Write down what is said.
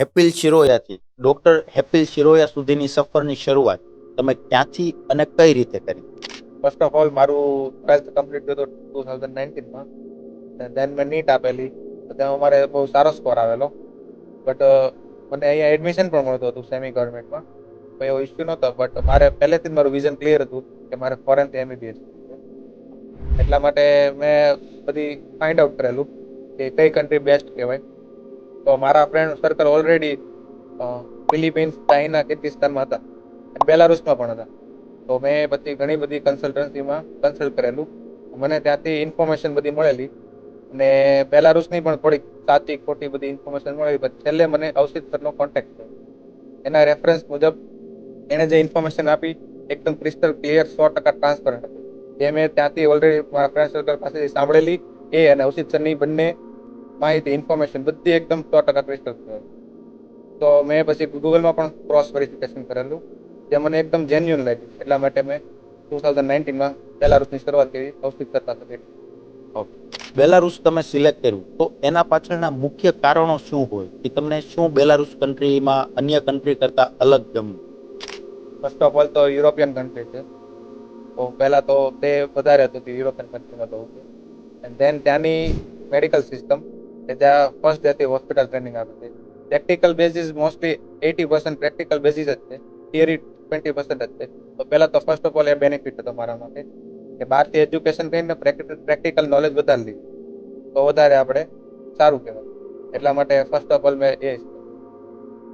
હેપિલ શિરોયાથી, doctor હેપિલ Shiroya સુધીની સફરની શરૂઆત તમે ક્યાંથી અને કઈ રીતે કરી? ફર્સ્ટ ઓફ ઓલ મારું ટ્વેલ્થ કમ્પ્લીટ થયું હતું ટુ થાઉઝન્ડ નાઇન્ટીનમાં દેન મેં નીટ આપેલી. તેમાં મારે બહુ સારો સ્કોર આવેલો. બટ મને અહીંયા એડમિશન પણ મળતું હતું સેમી ગવર્મેન્ટમાં કોઈ એવો ઇસ્યુ નહોતો. બટ મારે પહેલેથી જ મારું વિઝન ક્લિયર હતું કે મારે ફોરેનથી એમબીબીએસ એટલા માટે મેં બધી ફાઇન્ડ આઉટ કરેલું કે કઈ કન્ટ્રી બેસ્ટ કહેવાય. તો મારા friend circle already Philippines China કિર્ગિસ્તાનમાં હતા. અને બેલારુસમાં પણ હતા. તો મેં બધી ઘણી બધી કન્સલ્ટન્સીમાં કન્સલ્ટ કરેલું. મને ત્યાંથી ઇન્ફોર્મેશન બધી મળેલી. અને બેલારુસની પણ થોડીક સાચી, ખોટી બધી ઇન્ફોર્મેશન મળેલી. પણ છેલ્લે મને અવસિત સરનો કોન્ટેક્ટ થયો. એના રેફરન્સ મુજબ એણે જે ઇન્ફોર્મેશન આપી, એકદમ ક્રિસ્ટલ ક્લિયર સો ટકા ટ્રાન્સપરન્ટ એ મેં ત્યાંથી ઓલરેડી મારા ફ્રેન્ડ સર્કલ પાસેથી સાંભળેલી. એ અને અવસિત સરની બંને માહિતી ઇન્ફોર્મેશન બધી એકદમ સો ટકા ક્રિસ્ટલ ક્લિયર તો મેં પછી ગૂગલમાં પણ ક્રોસ વેરિફિકેશન કરેલું જે મને એકદમ જેન્યુઅન લાગ્યું. એટલા માટે મેં ટુ થાઉઝન્ડ નાઇન્ટીનમાં બેલારુસની શરૂઆત કરી કૌશિક કરતા ઓકે. બેલારુસ તમે સિલેક્ટ કર્યું. તો એના પાછળના મુખ્ય કારણો શું હોય? કે તમને શું બેલારુસ કન્ટ્રીમાં અન્ય કન્ટ્રી કરતા અલગ ગમ્યું? ફર્સ્ટ ઓફ ઓલ તો યુરોપિયન કન્ટ્રી છે. તો પહેલાં તો તે વધારે હતું યુરોપિયન કન્ટ્રીમાં તો એન્ડ દેન ત્યાંની મેડિકલ સિસ્ટમ કે જ્યાં ફર્સ્ટ ડેથી હોસ્પિટલ ટ્રેનિંગ આપે છે. Practical basis mostly eighty percent practical basis જ છે. થિયરી ટ્વેન્ટી પર્સન્ટ જ છે. તો પહેલાં તો ફર્સ્ટ ઓફ ઓલ એ બેનિફિટ હતો મારા માટે. કે બહારથી એજ્યુકેશન કરીને પ્રેક્ટિકલ નોલેજ વધારે લીધું. તો વધારે આપણે સારું કહેવાય. એટલા માટે ફર્સ્ટ ઓફ ઓલ મેં એ